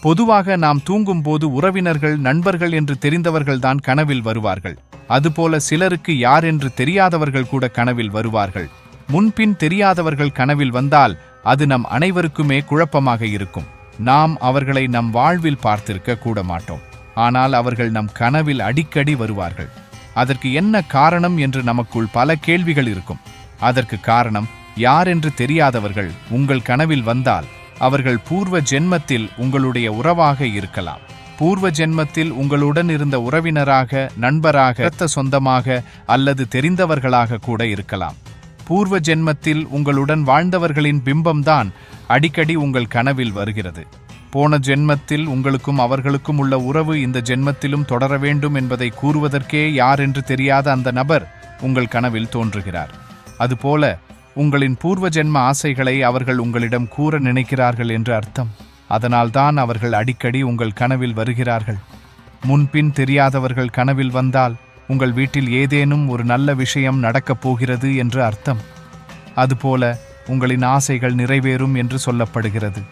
பொதுவாக நாம் தூங்கும்போது உறவினர்கள் நண்பர்கள் என்று தெரிந்தவர்கள்தான் கனவில் வருவார்கள். அதுபோல சிலருக்கு யார் என்று தெரியாதவர்கள் கூட கனவில் வருவார்கள். முன்பின் தெரியாதவர்கள் கனவில் வந்தால் அது நம் அனைவருக்குமே குழப்பமாக இருக்கும். நாம் அவர்களை நம் வாழ்வில் பார்த்திருக்க கூட மாட்டோம். ஆனால் அவர்கள் நம் கனவில் அடிக்கடி வருவார்கள். அதற்கு என்ன காரணம் என்று நமக்குள் பல கேள்விகள் இருக்கும். அதற்கு காரணம் யார் என்று தெரியாதவர்கள் உங்கள் கனவில் வந்தால் அவர்கள் பூர்வ ஜென்மத்தில் உங்களுடைய உறவாக இருக்கலாம். பூர்வ ஜென்மத்தில் உங்களுடன் இருந்த உறவினராக நண்பராக இரத்த சொந்தமாக அல்லது தெரிந்தவர்களாக கூட இருக்கலாம். பூர்வ ஜென்மத்தில் உங்களுடன் வாழ்ந்தவர்களின் பிம்பம்தான் அடிக்கடி உங்கள் கனவில் வருகிறது. போன ஜென்மத்தில் உங்களுக்கும் அவர்களுக்கும் உள்ள உறவு இந்த ஜென்மத்திலும் தொடர வேண்டும் என்பதை கூறுவதற்கே யார் என்று தெரியாத அந்த நபர் உங்கள் கனவில் தோன்றுகிறார். அதுபோல உங்களின் பூர்வ ஜென்ம ஆசைகளை அவர்கள் உங்களிடம் கூற நினைக்கிறார்கள் என்று அர்த்தம். அதனால்தான் அவர்கள் அடிக்கடி உங்கள் கனவில் வருகிறார்கள். முன்பின் தெரியாதவர்கள் கனவில் வந்தால் உங்கள் வீட்டில் ஏதேனும் ஒரு நல்ல விஷயம் நடக்கப் போகிறது என்று அர்த்தம். அதுபோல உங்களின் ஆசைகள் நிறைவேறும் என்று சொல்லப்படுகிறது.